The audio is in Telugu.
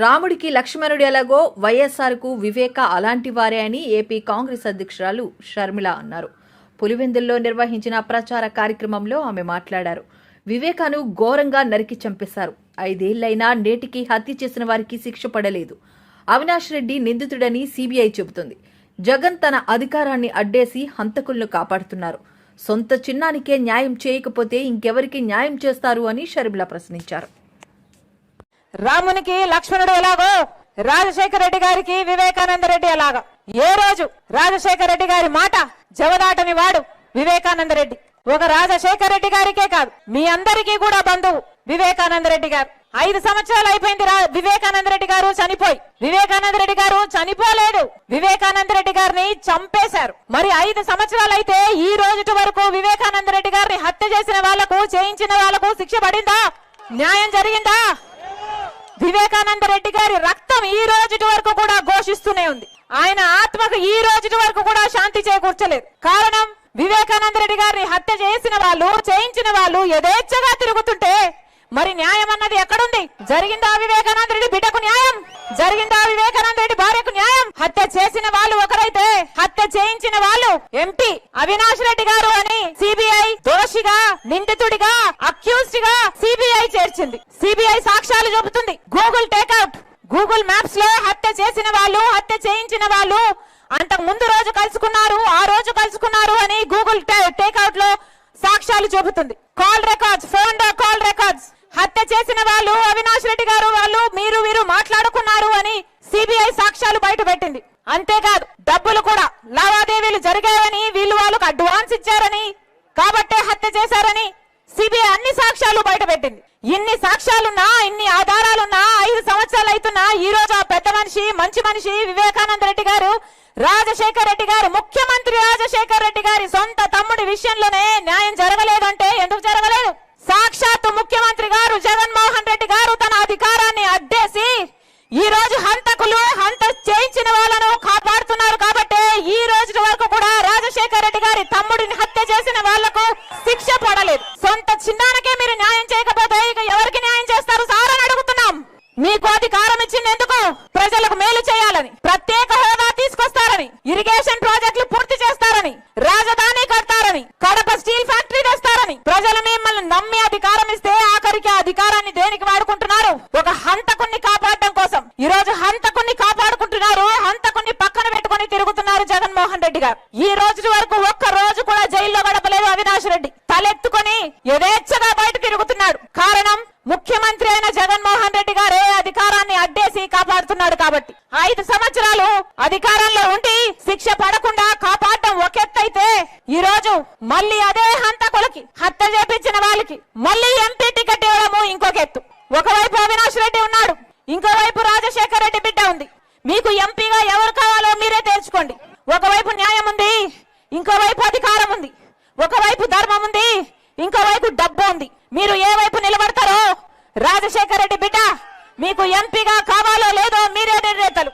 రాముడికి లక్ష్మణుడు ఎలాగో వైఎస్ఆర్కు వివేక అలాంటి వారే అని ఏపీ కాంగ్రెస్ అధ్యక్షురాలు షర్మిల అన్నారు. పులివెందుల్లో నిర్వహించిన ప్రచార కార్యక్రమంలో ఆమె మాట్లాడారు. వివేకాను ఘోరంగా నరికి చంపేశారు. ఐదేళ్ళైనా నేటికి హత్య చేసిన వారికి శిక్ష పడలేదు. అవినాష్ రెడ్డి నిందితుడని సీబీఐ చెబుతుంది. జగన్ తన అధికారాన్ని అడ్డేసి హంతకులను కాపాడుతున్నారు. సొంత చిన్నానికే న్యాయం చేయకపోతే ఇంకెవరికి న్యాయం చేస్తారు అని షర్మిల ప్రశ్నించారు. రామునికి లక్ష్మణుడు ఎలాగో? రాజశేఖర రెడ్డి గారికి వివేకానంద రెడ్డి ఎలాగో? ఏ రోజు? రాజశేఖర రెడ్డి గారి మాట జవదాటని వాడు వివేకానంద రెడ్డి. ఒక రాజశేఖర రెడ్డి గారికే కాదు మీ అందరికీ కూడా బంధువు వివేకానంద రెడ్డి గారు. ఐదు సంవత్సరాలు అయిపోయింది వివేకానంద రెడ్డి గారు చనిపోయి. వివేకానంద రెడ్డి గారు చనిపోలేడు వివేకానంద రెడ్డి గారిని చంపేశారు. మరి ఐదు సంవత్సరాలు అయితే ఈ రోజు వరకు వివేకానంద రెడ్డి గారిని హత్య చేసిన వాళ్ళకు చేయించిన వాళ్ళకు శిక్ష పడిందా? న్యాయం జరిగిందా? వివేకానంద రెడ్డి గారి రక్తం ఈ రోజు వరకు కూడా ఘోషిస్తూనే ఉంది. ఆయన ఆత్మకు ఈ రోజు వరకు కూడా శాంతి చేకూర్చలేదు. కారణం వివేకానంద రెడ్డి గారిని హత్య చేసిన వాళ్ళు చేయించిన వాళ్ళు యథేచ్ఛగా తిరుగుతుంటే మరి న్యాయం అన్నది ఎక్కడుంది? జరిగిందా వివేకానంద రెడ్డి బిడ్డకు న్యాయం? జరిగిందా వివేకానంద రెడ్డి భార్యకు న్యాయం? హత్య చేసిన వాళ్ళు ఒకరైతే హత్య చేయించిన వాళ్ళు ఎంపీ అవినాష్ రెడ్డి గారు అని సిబిఐ దోషిగా నిందితుడిగా అక్యూజ్డ్గా సిబిఐ చేర్చింది. సిబిఐ సాక్ష్యాలు చెబుతుంది గూగుల్ టేక్అవుట్. గూగుల్ మ్యాప్స్లో హత్య చేసిన వాళ్ళు హత్య చేయించిన వాళ్ళు అంతకు ముందు రోజు కలుసుకున్నారు ఆ రోజు కలుసుకున్నారు అని గూగుల్ టేక్అవుట్లో సాక్ష్యాలు చెబుతుంది call records phone call records హత్య చేసిన వాళ్ళు అవినాష్ రెడ్డి గారు వాళ్ళు మీరు వీరు మాట్లాడుకున్నారు అని సిబిఐ సాక్ష్యాలు బయట పెట్టింది అంతేకాదు డబ్బులు జరిగాయని వీళ్ళు వాళ్ళకు అడ్వాన్స్ ఇచ్చారని కాబట్టే హత్య చేశారని సిబిఐ అన్ని సాక్ష్యాలు బయటపెట్టింది ఇన్ని సాక్ష్యాలున్నా ఇన్ని ఆధారాలున్నా ఐదు సంవత్సరాలు అవుతున్నా ఈ రోజు ఆ పెద్ద మనిషి మంచి మనిషి వివేకానంద రెడ్డి గారు రాజశేఖర్ రెడ్డి గారు ముఖ్యమంత్రి రాజశేఖర్ రెడ్డి గారి సొంత తమ్ముడి విషయంలోనే న్యాయం జరగలేదంటే ఎందుకు జరగలేదు? సాక్షాత్తు ముఖ్యమంత్రి గారు జగన్మోహన్ రెడ్డి గారు తన అధికారాన్ని అడ్డేసి ఈ రోజు హంతకులు హంత చేయించిన వాళ్ళను కాపాడుతున్నారు కాబట్టి ఈ రోజు వరకు కూడా రాజశేఖర్ రెడ్డి గారి తమ్ముడిని హత్య చేసిన వాళ్ళకు శిక్ష పడలేదు. సొంత చిన్నానకే మీరు న్యాయం చేయకపోతే ఇక ఎవరికి న్యాయం చేస్తారు? సార్ అని అడుగుతున్నాం. మీకు అధికారం ఇచ్చింది ఎందుకు? ప్రజలకు మేలు చేయాలని ప్రత్యేక హోదా తీసుకొస్తారని ఇరిగేషన్ ప్రాజెక్టులు పూర్తి చేస్తారని రాజధాని కడతారని కడప స్టీల్ ఫ్యాక్టరీ తెస్తారని ప్రజలు మిమ్మల్ని నమ్మి అధికారం ఇస్తే ఆఖరికి ఆ అధికారాన్ని దేనికి వాడుకుంటున్నారు? ఒక హంతకుణ్ణి కాపాడడం కోసం. ఈ రోజు హంతకుణ్ణి కాపాడుకుంటున్నారు హంతకుణ్ణి తిరుగుతున్నారు జగన్మోహన్ రెడ్డి గారు. ఈ రోజు వరకు ఒక్క రోజు కూడా జైల్లో గడపలేదు అవినాష్ రెడ్డి. తలెత్తుకొని యథేచ్ఛగా బయట తిరుగుతున్నాడు. కారణం ముఖ్యమంత్రి అయిన జగన్మోహన్ రెడ్డి గారే అధికారాన్ని అడ్డేసి కాపాడుతున్నాడు కాబట్టి. ఐదు సంవత్సరాలు అధికారంలో ఉండి శిక్ష పడకుండా కాపాడడం ఒక ఎత్తైతే ఈ రోజు మళ్ళీ అదే హంతకులకి హత్య చేపించిన వాళ్ళకి మళ్ళీ ఎంపీ టికెట్ ఇవ్వడము ఇంకొక ఎత్తు. ఒకవైపు అవినాష్ రెడ్డి ఉన్నాడు ఇంకోవైపు రాజశేఖర రెడ్డి బిడ్డ ఉంది. మీకు ఎంపీగా ఎవరు కావాలి? డబ్బు ఉంది మీరు ఏ వైపు నిలబడతారో? రాజశేఖర రెడ్డి బిడ్డ మీకు ఎంపీగా కావాలో లేదో మీరే నిర్ణేతలు.